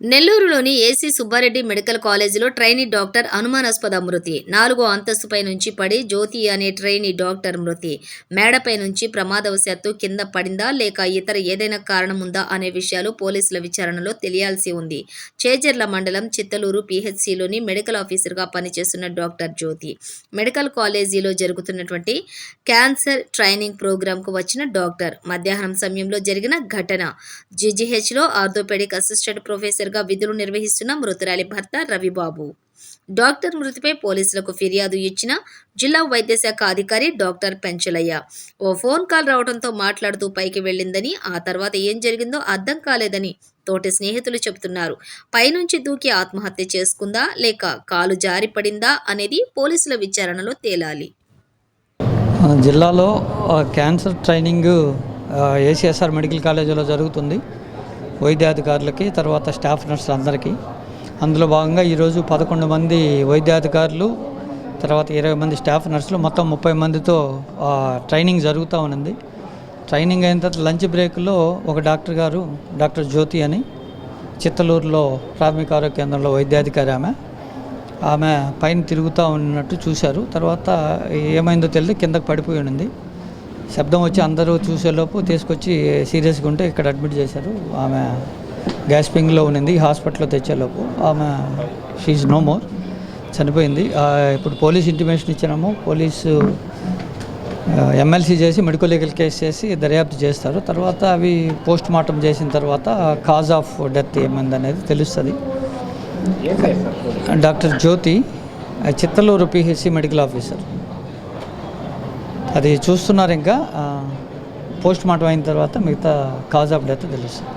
నెల్లూరులోని AC Subbareddy medical కాలేజీలో trainee doctor అనుమానాస్పద మృతి. నాలుగో అంతస్తుపై నుంచి పడి జ్యోతి అనే ట్రైనీ డాక్టర్ మృతి. మేడపై నుంచి ప్రమాదవశాత్తు కింద పడిందా లేక ఇతర ఏదైనా కారణం ఉందా అనే విషయాలు పోలీసుల విచారణలో తెలియాల్సి ఉంది. చేజర్ల మండలం చిత్తలూరు పీహెచ్సిలోని మెడికల్ ఆఫీసర్గా పనిచేస్తున్న డాక్టర్ జ్యోతి. మెడికల్ కాలేజీలో జరుగుతున్నటువంటి క్యాన్సర్ ట్రైనింగ్ ప్రోగ్రాంకు వచ్చిన డాక్టర్. మధ్యాహ్నం సమయంలో జరిగిన ఘటన. జీజీహెచ్లో ఆర్థోపెడిక్ అసిస్టెంట్ ప్రొఫెసర్గా విధులు నిర్వహిస్తున్న మృతురాలి భర్త రవిబాబు. డాక్టర్ మృతిపై పోలీసులకు ఫిర్యాదు ఇచ్చిన జిల్లా వైద్యశాఖ అధికారి డాక్టర్ పెంచలయ్య. ఓ ఫోన్ కాల్ రావడంతో మాట్లాడుతూ పైకి వెళ్ళిందని ఆ తర్వాత ఏం జరిగిందో అర్థం కాలేదని తోటి స్నేహితులు చెబుతున్నారు. పైనుంచి దూకి ఆత్మహత్య చేసుకుందా లేక కాలు జారిపడిందా అనేది పోలీసుల విచారణలో తేలాలి. ఆ, జిల్లాలో క్యాన్సర్ ట్రైనింగ్ ఏసీఎస్ఆర్ మెడికల్ కాలేజీలో జరుగుతుంది. వైద్యాధికారులకి తర్వాత స్టాఫ్ నర్సులు అందరికీ. అందులో భాగంగా ఈరోజు పదకొండు మంది వైద్యాధికారులు తర్వాత ఇరవై మంది స్టాఫ్ నర్సులు మొత్తం ముప్పై మందితో ట్రైనింగ్ జరుగుతూ ఉన్నది. ట్రైనింగ్ అయిన తర్వాత లంచ్ బ్రేక్లో ఒక డాక్టర్ గారు డాక్టర్ జ్యోతి అని చిత్తలూరులో ప్రాథమిక ఆరోగ్య కేంద్రంలో వైద్యాధికారి ఆమె. ఆమె పైన తిరుగుతూ ఉన్నట్టు చూశారు. తర్వాత ఏమైందో తెలియదు కిందకు పడిపోయి ఉండింది శబ్దం వచ్చి అందరూ చూసేలోపు తీసుకొచ్చి సీరియస్గా ఉంటే ఇక్కడ అడ్మిట్ చేశారు. ఆమె గ్యాస్పింగ్లో ఉన్నింది హాస్పిటల్లో తెచ్చేలోపు ఆమె షీజ్ నో మోర్ చనిపోయింది. ఇప్పుడు పోలీస్ ఇంటిమేషన్ ఇచ్చినాము పోలీసు ఎమ్మెల్సీ చేసి మెడికల్ లీగల్ కేసు చేసి దర్యాప్తు చేస్తారు. తర్వాత అవి పోస్ట్ మార్టం చేసిన తర్వాత కాజ్ ఆఫ్ డెత్ ఏమైంది అనేది తెలుస్తుంది doctor Jyothi Chittaluru PHC medical officer. అది చూస్తున్నారు ఇంకా పోస్ట్ మార్టం అయిన తర్వాత మిగతా కాజ్ ఆఫ్ డెత్ తెలుస్తుంది.